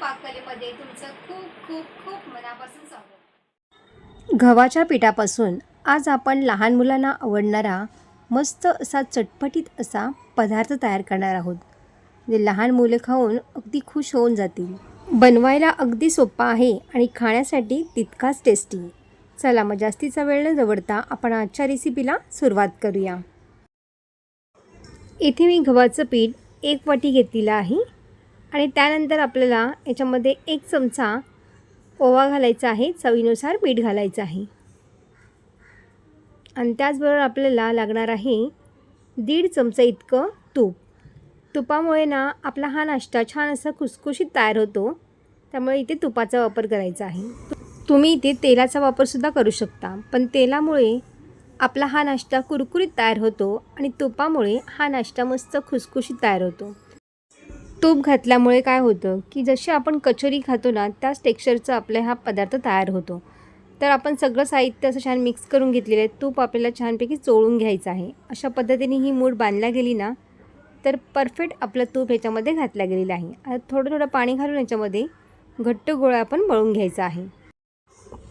पाककलेमध्ये तुमचं खूप खूप खूप मनापासून स्वागत. गव्हाच्या पिठापासून आज आपण लहान मुलांना आवडणारा मस्त असा चटपटीत असा पदार्थ तयार करणार आहोत. जे लहान मुलं खाऊन अगदी खुश होऊन जातील. बनवायला अगदी सोपा आहे आणि खाण्यासाठी तितकाच टेस्टी चला मग जास्तीचा वेळ न जवळता आपण आजच्या रेसिपीला सुरुवात करूया. इथे मी गव्हाचं पीठ एक वाटी घेतलेलं आहे. आणि त्यानंतर आपल्याला याच्यामध्ये एक चमचा ओवा घालायचा आहे चवीनुसार मीठ घालायचं आहे. आणि त्याचबरोबर आपल्याला लागणार आहे दीड चमचा इतकं तूप. तुपामुळे ना आपला हा नाश्ता छान असा खुसखुशीत तयार होतो. त्यामुळे इथे तुपाचा वापर करायचा आहे. तुम्ही इथे तेलाचा वापरसुद्धा करू शकता पण तेलामुळे आपला हा नाश्ता कुरकुरीत तयार होतो आणि तुपामुळे हा नाश्ता मस्त खुसखुशीत तयार होतो. तूप घातल्यामुळे काय होतं की जशी आपण कचोरी खातो ना त्याच टेक्स्चरचा आपला हा पदार्थ तयार होतो. तर आपण सगळं साहित्य असं छान मिक्स करून घेतलेलं आहे. तूप आपल्याला छानपैकी चोळून घ्यायचं आहे. अशा पद्धतीने ही मूड बांधल्या गेली ना तर परफेक्ट आपलं तूप ह्याच्यामध्ये घातल्या गेलेलं आहे. आता थोडं थोडं पाणी घालून याच्यामध्ये घट्ट गोळा आपण मळून घ्यायचा आहे.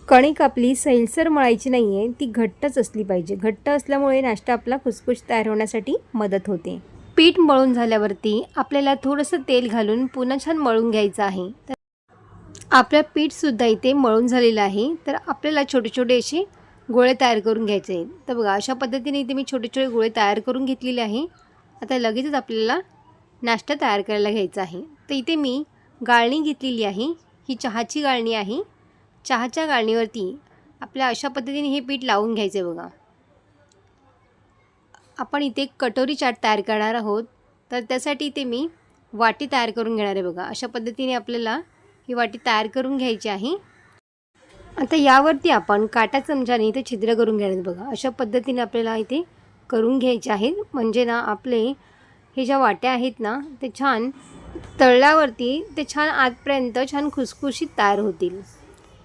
कणिक आपली सैलसर मळायची नाही आहे ती घट्टच असली पाहिजे. घट्ट असल्यामुळे नाश्ता आपला खुसखुश तयार होण्यासाठी मदत होते. पीठ मळून झाल्यावरती आपल्याला थोडंसं तेल घालून पुन्हा छान मळून घ्यायचं आहे. तर आपलं पीठसुद्धा इथे मळून झालेलं आहे. तर आपल्याला छोटे छोटे असे गोळे तयार करून घ्यायचे आहेत. तर बघा अशा पद्धतीने इथे मी छोटे छोटे गोळे तयार करून घेतलेले आहे. आता लगेचच आपल्याला नाश्ता तयार करायला घ्यायचा आहे. तर इथे मी गाळणी घेतलेली आहे. ही चहाची गाळणी आहे. चहाच्या गाळणीवरती आपल्या अशा पद्धतीने हे पीठ लावून घ्यायचं आहे बघा. आपण इथे कटोरी चाट तयार करणार आहोत. तर त्यासाठी इथे मी वाटी तयार करून घेणार आहे बघा. अशा पद्धतीने आपल्याला ही वाटी तयार करून घ्यायची आहे. आता यावरती आपण काटा चमच्याने इथे छिद्र करून घेणार बघा. अशा पद्धतीने आपल्याला इथे करून घ्यायचे आहेत. म्हणजे ना आपले हे ज्या वाट्या आहेत ना ते छान तळल्यावरती ते छान आतपर्यंत छान खुसखुशीत तयार होतील.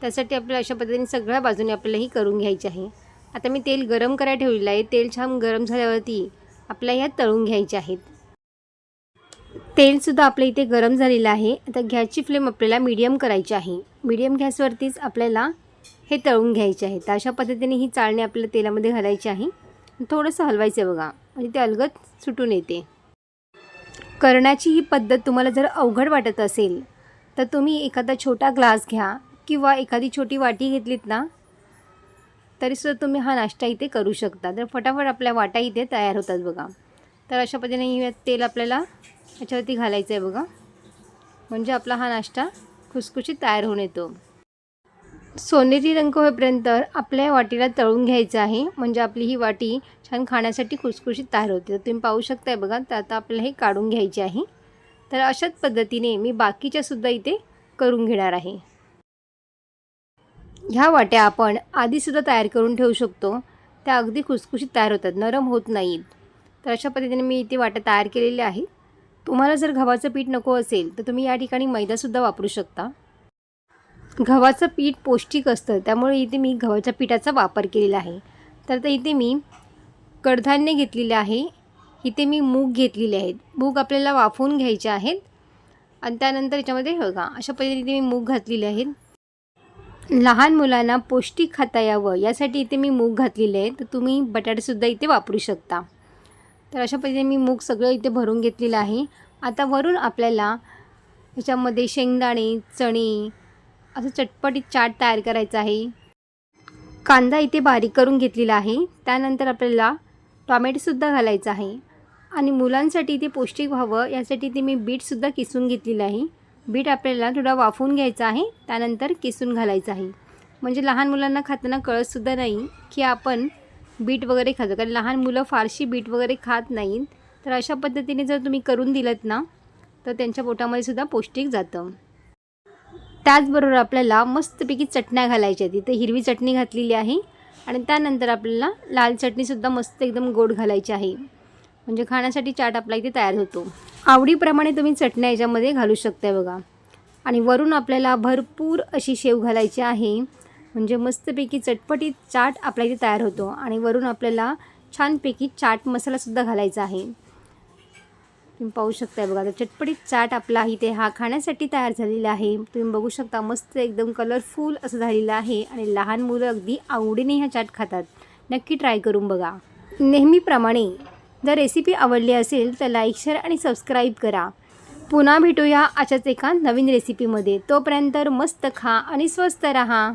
त्यासाठी आपल्याला अशा पद्धतीने सगळ्या बाजूने आपल्याला ही करून घ्यायची आहे. आता मी तेल गरम करायला ठेवलेलं आहे. तेल छान गरम झाल्यावरती आपल्या ह्या तळून घ्यायच्या आहेत. तेलसुद्धा आपल्या इथे गरम झालेलं आहे. आता गॅसची फ्लेम आपल्याला मीडियम करायची आहे. मीडियम गॅसवरतीच आपल्याला हे तळून घ्यायचे आहे तर अशा पद्धतीने ही चाळणी आपल्याला तेलामध्ये घालायची आहे. थोडंसं हलवायचं आहे बघा. म्हणजे ते अलगद सुटून येते. करण्याची ही पद्धत तुम्हाला जर अवघड वाटत असेल तर तुम्ही एखादा छोटा ग्लास घ्या किंवा एखादी छोटी वाटी घेतलीत ना तरीसुद्धा तुम्ही हा नाश्ता इथे करू शकता. तर फटाफट आपल्या वाटा इथे तयार होतात बघा. तर अशा पद्धतीने तेल आपल्याला याच्यावरती घालायचं आहे बघा. म्हणजे आपला हा नाश्ता खुसखुशीत तयार होऊन येतो. सोनेरी रंग होईपर्यंत आपल्या वाटीला तळून घ्यायचं आहे. म्हणजे आपली ही वाटी छान खाण्यासाठी खुसखुशीत तयार होते. तर तुम्ही पाहू शकताय बघा तर आता आपल्याला हे काढून घ्यायचे आहे. तर अशाच पद्धतीने मी बाकीच्यासुद्धा इथे करून घेणार आहे. ह्या वाट्या आपण आधीसुद्धा तयार करून ठेवू शकतो. त्या अगदी खुसखुशीत तयार होतात नरम होत नाहीत. तर अशा पद्धतीने मी इथे वाट्या तयार केलेल्या आहेत तुम्हाला जर गव्हाचं पीठ नको असेल तर तुम्ही या ठिकाणी मैदासुद्धा वापरू शकता. गव्हाचं पीठ पौष्टिक असतं त्यामुळे इथे मी गव्हाच्या पिठाचा वापर केलेला आहे. तर तर इथे मी कडधान्य घेतलेले आहे. इथे मी मूग घेतलेले आहेत. मूग आपल्याला वाफवून घ्यायचे आहेत. आणि त्यानंतर याच्यामध्ये बघा अशा पद्धतीने मी मूग घातलेले आहेत. लहान मुलांना पौष्टिक खाता यावं यासाठी इथे मी मूग घातलेले आहे तर तुम्ही बटाटेसुद्धा इथे वापरू शकता. तर अशा पद्धतीने मी मूग सगळं इथे भरून घेतलेलं आहे. आता वरून आपल्याला ह्याच्यामध्ये शेंगदाणे चणे असं चटपटीत चाट तयार करायचं आहे. कांदा इथे बारीक करून घेतलेला आहे. त्यानंतर आपल्याला टॉमॅटोसुद्धा घालायचा आहे. आणि मुलांसाठी ते पौष्टिक व्हावं यासाठी ते मी बीटसुद्धा किसून घेतलेलं आहे. बीट आपल्याला थोडा वाफवून घ्यायचा आहे त्यानंतर किसून घालायचं आहे. म्हणजे लहान मुलांना खाताना कळतसुद्धा नाही की आपण बीट वगैरे खातो. कारण लहान मुलं फारशी बीट वगैरे खात नाहीत. तर अशा पद्धतीने जर तुम्ही करून दिलं ना तर त्यांच्या पोटामध्ये सुद्धा पौष्टिक जातं. त्याचबरोबर आपल्याला मस्तपैकी चटण्या घालायच्या तिथे हिरवी चटणी घातलेली आहे आणि त्यानंतर आपल्याला लाल चटणीसुद्धा मस्त एकदम गोड घालायची आहे. म्हणजे खाण्यासाठी चाट आपला इथे तयार होतो. आवडीप्रमाणे तुम्ही चटण्या याच्यामध्ये घालू शकता बघा. आणि वरून आपल्याला भरपूर अशी शेव घालायची आहे. म्हणजे मस्तपैकी चटपटीत चाट आपल्या इथे तयार होतो. आणि वरून आपल्याला छानपैकी चाट मसालासुद्धा घालायचा आहे. तुम्ही पाहू शकता बघा तर चटपटीत चाट आपला इथे हा खाण्यासाठी तयार झालेला आहे. तुम्ही बघू शकता मस्त एकदम कलरफुल असं झालेलं आहे. आणि लहान मुलं अगदी आवडीने ह्या चाट खातात. नक्की ट्राय करून बघा. नेहमीप्रमाणे जर रेसिपी आवडली असेल तर लाईक शेअर आणि सबस्क्राईब करा. पुन्हा भेटूया अशाच एका नवीन रेसिपीमध्ये तोपर्यंत मस्त खा आणि स्वस्त रहा.